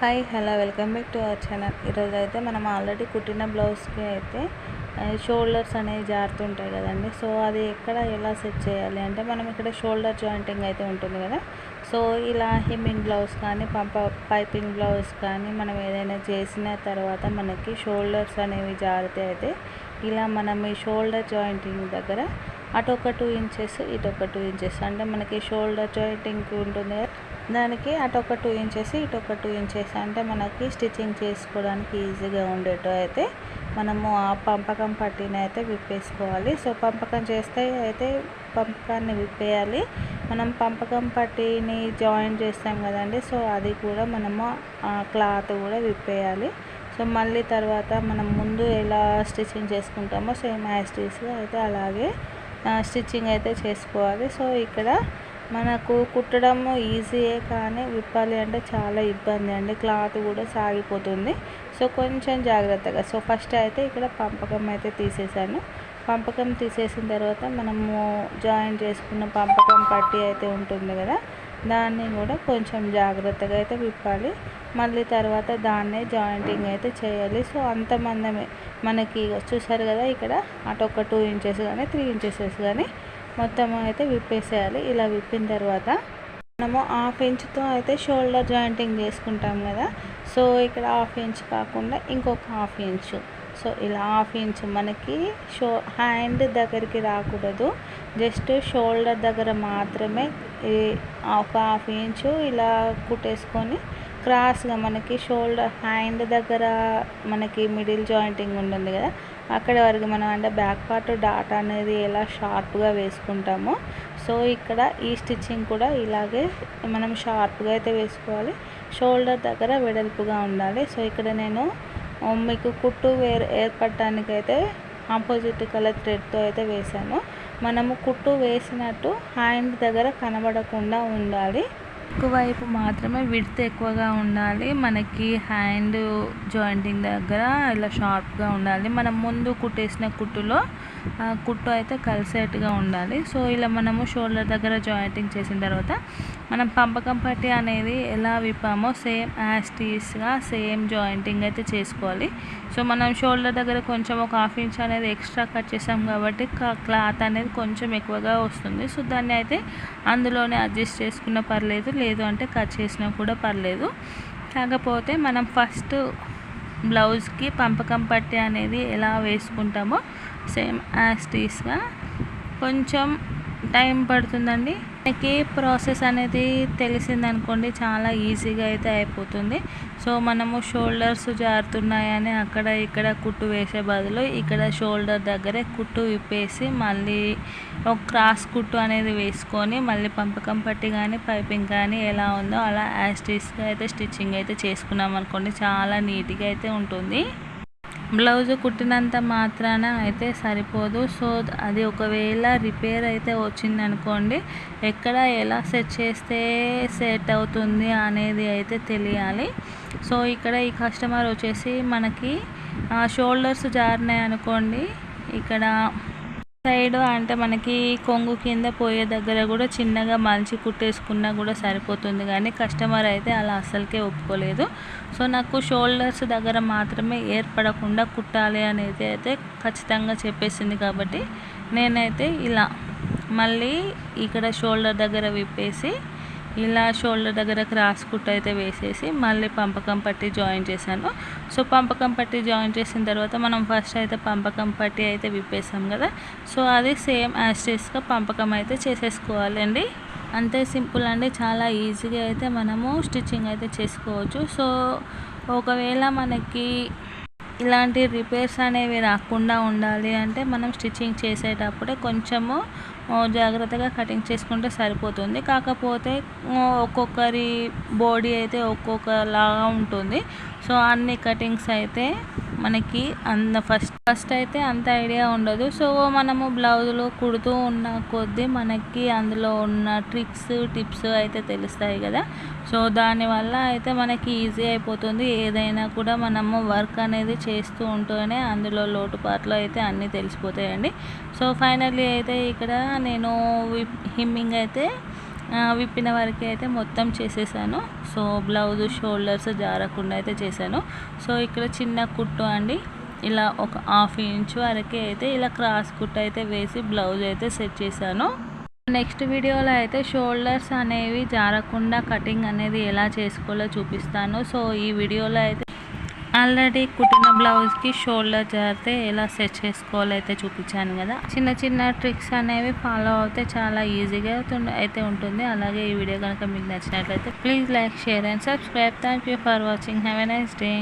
Hi hello welcome back to our channel. ఈరోజు అయితే మనం ఆల్రెడీ కుట్టిన బ్లౌజ్కి అయితే షోల్డర్స్ అనేవి జారుతుంటాయి కదండి. సో అది ఎక్కడ ఎలా సెట్ చేయాలి అంటే మనం ఇక్కడ షోల్డర్ జాయింటింగ్ అయితే ఉంటుంది కదా. సో ఇలా హిమ్మింగ్ బ్లౌజ్ కానీ పంప పైపింగ్ బ్లౌజ్ కానీ మనం ఏదైనా చేసిన తర్వాత మనకి షోల్డర్స్ అనేవి జారితే అయితే ఇలా మనం ఈ షోల్డర్ జాయింటింగ్ దగ్గర అటు ఒక టూ ఇంచెస్ ఇటు ఒక టూ ఇంచెస్ అంటే మనకి షోల్డర్ జాయింటింగ్ ఉంటుంది కదా. దానికి అటు ఒక టూ ఇంచెస్ ఇటు ఒక టూ ఇంచెస్ అంటే మనకి స్టిచ్చింగ్ చేసుకోవడానికి ఈజీగా ఉండేటో అయితే మనము ఆ పంపకం పట్టిని అయితే విప్పేసుకోవాలి. సో పంపకం చేస్తే అయితే పంపకాన్ని విప్పేయాలి. మనం పంపకం పట్టిని జాయిన్ చేస్తాం కదండి. సో అది కూడా మనము ఆ క్లాత్ కూడా విప్పేయాలి. సో మళ్ళీ తర్వాత మనం ముందు ఎలా స్టిచ్చింగ్ చేసుకుంటామో సేమ్ యాస్టీస్గా అయితే అలాగే స్టిచ్చింగ్ అయితే చేసుకోవాలి. సో ఇక్కడ మనకు కుట్టడం ఈజీయే కానీ విప్పాలి అంటే చాలా ఇబ్బంది అండి. క్లాత్ కూడా సాగిపోతుంది. సో కొంచెం జాగ్రత్తగా. సో ఫస్ట్ అయితే ఇక్కడ పంపకం అయితే తీసేసాను పంపకం తీసేసిన తర్వాత మనము జాయిన్ చేసుకున్న పంపకం పట్టి అయితే ఉంటుంది కదా దాన్ని కూడా కొంచెం జాగ్రత్తగా అయితే విప్పాలి. మళ్ళీ తర్వాత దాన్నే జాయింటింగ్ అయితే చేయాలి. సో అంత మందమే మనకి చూసారు కదా ఇక్కడ అటు ఒక టూ ఇంచెస్ కానీ త్రీ ఇంచెస్ కానీ మొత్తం అయితే విప్పేసేయాలి. ఇలా విప్పిన తర్వాత మనము హాఫ్ ఇంచ్తో అయితే షోల్డర్ జాయింటింగ్ చేసుకుంటాం కదా. సో ఇక్కడ హాఫ్ ఇంచ్ కాకుండా ఇంకొక హాఫ్ ఇంచు. సో ఇలా హాఫ్ ఇంచ్ మనకి షో హ్యాండ్ దగ్గరికి రాకూడదు. జస్ట్ షోల్డర్ దగ్గర మాత్రమే ఒక హాఫ్ ఇంచు ఇలా కుట్టేసుకొని క్రాస్గా మనకి షోల్డర్ హ్యాండ్ దగ్గర మనకి మిడిల్ జాయింటింగ్ ఉంటుంది కదా అక్కడ వరకు మనం అంటే బ్యాక్ పార్ట్ డాట్ అనేది ఎలా షార్ప్గా వేసుకుంటామో సో ఇక్కడ ఈ స్టిచ్చింగ్ కూడా ఇలాగే మనం షార్ప్గా అయితే వేసుకోవాలి. షోల్డర్ దగ్గర వెడల్పుగా ఉండాలి. సో ఇక్కడ నేను మీకు కుట్టు వేర్ ఏర్పడటానికి అయితే ఆపోజిట్ కలర్ థ్రెడ్తో అయితే వేసాను మనము కుట్టు వేసినట్టు హ్యాండ్ దగ్గర కనబడకుండా ఉండాలి. వైపు మాత్రమే విడ్త్ ఎక్కువగా ఉండాలి. మనకి హ్యాండ్ జాయింటింగ్ దగ్గర ఇలా షార్ప్గా ఉండాలి. మనం ముందు కుట్టేసిన కుట్టులో కుట్టు అయితే కలిసేట్టుగా ఉండాలి. సో ఇలా మనము షోల్డర్ దగ్గర జాయింటింగ్ చేసిన తర్వాత మనం పంపకం పట్టి అనేది ఎలా విప్పామో సేమ్ యాస్టీస్గా సేమ్ జాయింటింగ్ అయితే చేసుకోవాలి. సో మనం షోల్డర్ దగ్గర కొంచెం ఒక హాఫ్ ఇంచ్ అనేది ఎక్స్ట్రా కట్ చేసాం కాబట్టి క్లాత్ అనేది కొంచెం ఎక్కువగా వస్తుంది. సో దాన్ని అయితే అందులోనే అడ్జస్ట్ చేసుకున్న పర్లేదు. లేదు అంటే కట్ చేసినా కూడా పర్లేదు. కాకపోతే మనం ఫస్ట్ బ్లౌజ్కి పంపకం పట్టి అనేది ఎలా వేసుకుంటామో సేమ్ యాస్టీస్గా కొంచెం టైం పడుతుందండి. మనకి ప్రాసెస్ అనేది తెలిసిందనుకోండి చాలా ఈజీగా అయితే అయిపోతుంది. సో మనము షోల్డర్స్ జారుతున్నాయని అక్కడ ఇక్కడ కుట్టు వేసే బదులు ఇక్కడ షోల్డర్ దగ్గరే కుట్టు విప్పేసి మళ్ళీ ఒక క్రాస్ కుట్టు అనేది వేసుకొని మళ్ళీ పంపకం పట్టి కానీ పైపింగ్ కానీ ఎలా ఉందో అలా యాస్టీస్గా అయితే స్టిచ్చింగ్ అయితే చేసుకున్నాం అనుకోండి చాలా నీట్గా అయితే ఉంటుంది. బ్లౌజ్ కుట్టినంత మాత్రాన అయితే సరిపోదు. సో అది ఒకవేళ రిపేర్ అయితే వచ్చింది అనుకోండి ఎక్కడ ఎలా సెట్ చేస్తే సెట్ అవుతుంది అనేది అయితే తెలియాలి. సో ఇక్కడ ఈ కస్టమర్ వచ్చేసి మనకి షోల్డర్స్ జారినాయి అనుకోండి ఇక్కడ సైడ్ అంటే మనకి కొంగు కింద పోయే దగ్గర కూడా చిన్నగా మలిచి కుట్టేసుకున్నా కూడా సరిపోతుంది. కానీ కస్టమర్ అయితే అలా అస్సలకే ఒప్పుకోలేదు. సో నాకు షోల్డర్స్ దగ్గర మాత్రమే ఏర్పడకుండా కుట్టాలి అనేది అయితే ఖచ్చితంగా చెప్పేసింది కాబట్టి నేనైతే ఇలా మళ్ళీ ఇక్కడ షోల్డర్ దగ్గర విప్పేసి ఇలా షోల్డర్ దగ్గర క్రాస్ కుట్ అయితే వేసేసి మళ్ళీ పంపకం పట్టి జాయిన్ చేశాను. సో పంపకం పట్టి జాయిన్ చేసిన తర్వాత మనం ఫస్ట్ అయితే పంపకం పట్టి అయితే విప్పేసాం కదా. సో అది సేమ్ యాస్టేస్గా పంపకం అయితే చేసేసుకోవాలండి. అంతే సింపుల్ అండి. చాలా ఈజీగా అయితే మనము స్టిచ్చింగ్ అయితే చేసుకోవచ్చు. సో ఒకవేళ మనకి ఇలాంటి రిపేర్స్ అనేవి రాకుండా ఉండాలి అంటే మనం స్టిచ్చింగ్ చేసేటప్పుడే కొంచెము జాగ్రత్తగా కటింగ్ చేసుకుంటే సరిపోతుంది. కాకపోతే ఒక్కొక్కరి బాడీ అయితే ఒక్కొక్కలాగా ఉంటుంది. సో అన్ని కటింగ్స్ అయితే మనకి అంత ఫస్ట్ ఫస్ట్ అయితే అంత ఐడియా ఉండదు. సో మనము బ్లౌజులు కుడుతూ ఉన్న కొద్దీ మనకి అందులో ఉన్న ట్రిక్స్ టిప్స్ అయితే తెలుస్తాయి కదా. సో దానివల్ల అయితే మనకి ఈజీ అయిపోతుంది. ఏదైనా కూడా మనము వర్క్ అనేది చేస్తూ ఉంటూనే అందులో లోటుపాట్లు అయితే అన్నీ తెలిసిపోతాయండి. సో ఫైనల్లీ అయితే ఇక్కడ నేను హిమ్మింగ్ అయితే విప్పిన వరకు అయితే మొత్తం చేసేసాను. సో బ్లౌజ్ షోల్డర్స్ జారకుండా అయితే చేశాను. సో ఇక్కడ చిన్న కుట్టు అండి. ఇలా ఒక హాఫ్ ఇంచ్ వరకు అయితే ఇలా క్రాస్ కుట్టు అయితే వేసి బ్లౌజ్ అయితే సెట్ చేశాను. నెక్స్ట్ వీడియోలో అయితే షోల్డర్స్ అనేవి జారకుండా కటింగ్ అనేది ఎలా చేసుకోవాలో చూపిస్తాను. సో ఈ వీడియోలో అయితే ఆల్రెడీ కుట్టిన బ్లౌజ్కి షోల్డర్ జారితే ఎలా సెట్ చేసుకోవాలో అయితే చూపించాను కదా. చిన్న చిన్న ట్రిక్స్ అనేవి ఫాలో అవుతే చాలా ఈజీగా అయితే ఉంటుంది. అలాగే ఈ వీడియో కనుక మీకు నచ్చినట్లయితే please like share and subscribe. Thank you for watching. Have a nice day.